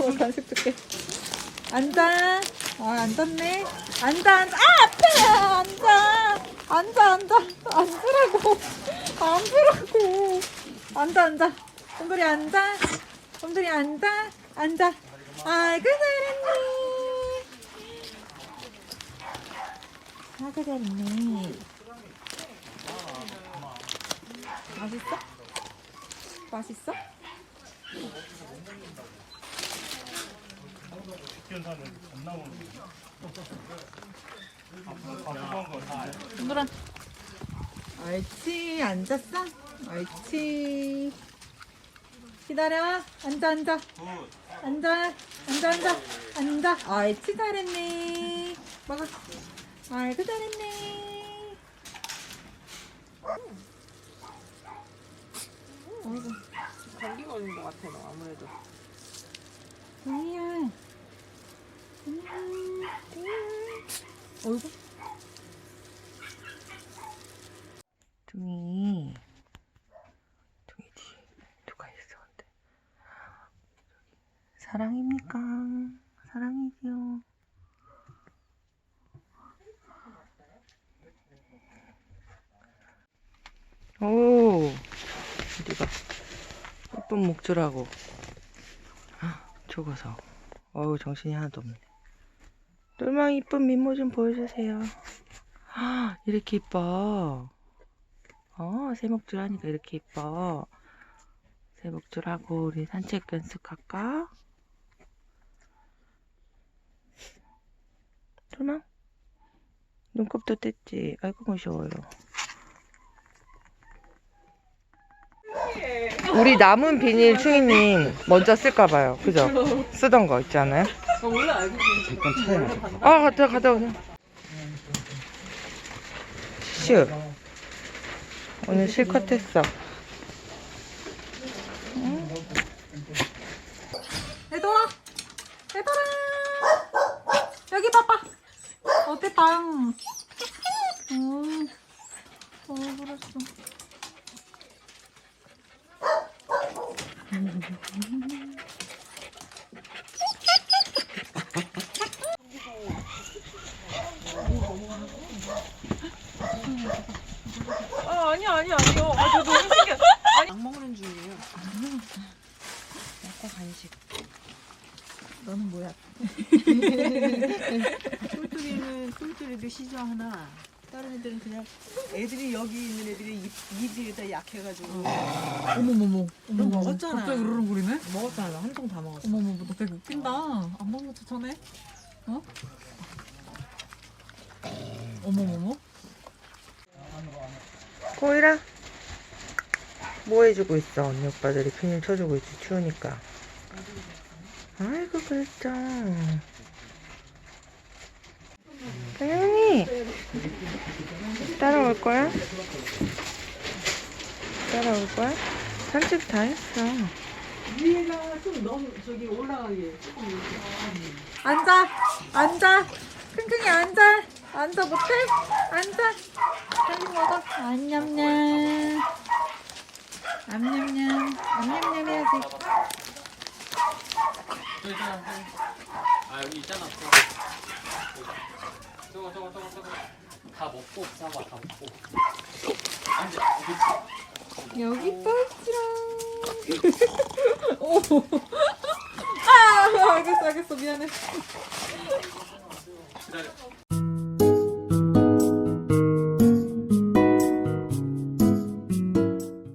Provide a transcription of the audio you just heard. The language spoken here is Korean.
어, 간식 줄게. 앉아. 아, 앉았네. 앉아, 앉아. 아, 아파! 앉아. 앉아, 앉아. 앉으라고. 앉으라고. 앉아, 앉아. 곰돌이 앉아. 곰돌이 앉아. 앉아. 아이고, 잘했네. 아이고, 잘했네. 맛있어? 맛있어? 동그란 옳지 앉았어? 옳지. 기다려. 앉아 앉아. 앉아 앉아 앉아. 앉아. 옳지 잘했네. 먹어. 아이고 잘했네. 어이구 감기 걸린 것 같아, 너 아무래도. 음, 어이구. 둥이. 둥이 뒤에 누가 있어 근데. 사랑입니까? 사랑이지요. 오 어디가? 예쁜 목줄하고. 죽어서. 어우 정신이 하나도 없네 똘망이 이쁜 민모 좀 보여주세요 아, 이렇게 이뻐 어, 새목줄 하니까 이렇게 이뻐. 새목줄 하고 우리 산책 연습할까? 설마? 눈곱도 뗐지? 아이고 무서워요. 우리 남은 비닐 충이님 먼저 쓸까봐요. 그죠? 쓰던 거 있지 않아요? 원래 알고 있는데. 아, 갔다, 갔다 오세요. 슈. 오늘 실컷 했어. 얘들아! 얘들아! 여기 봐봐! 어때, 빵? 음. 어, 그랬어. 아, 아니야, 아니요. 아, 저 너무 신기해. 아니, 안 먹는 중이에요. 먹고 간식. 너는 뭐야? 똘똘이는 똘똘이도 시저 하나. 다른 애들은 그냥 애들이 여기 있는 애들이 입, 입이 다 약해가지고 어머머머. 너 먹었잖아. 갑자기 으르렁거리네? 먹었잖아. 한통 다 먹었어. 어머머머, 너 되게 웃긴다. 안 먹는 거 추천해? 어? 어머머머. 꼬이라? 뭐 해주고 있어? 언니 오빠들이 비닐 쳐주고 있지, 추우니까. 아이고, 그랬죠. 다현이! 따라올 거야? 따라올 거야? 산책 다 했어. 위에가 좀 너무 저기 올라가게. 앉아! 앉아! 킁킁이 앉아! 앉아 못해? 앉아! 빨리 먹어. 안냠냠. 암냠냠. 암냠냠 해야지. 아 여기 있잖아. 저거 저거 저거 저거 다 먹고 싸봐 다 먹고. 앉아. 그렇지. 여기 있지롱. 오. 아, 알겠어, 알겠어. 미안해. 기다려.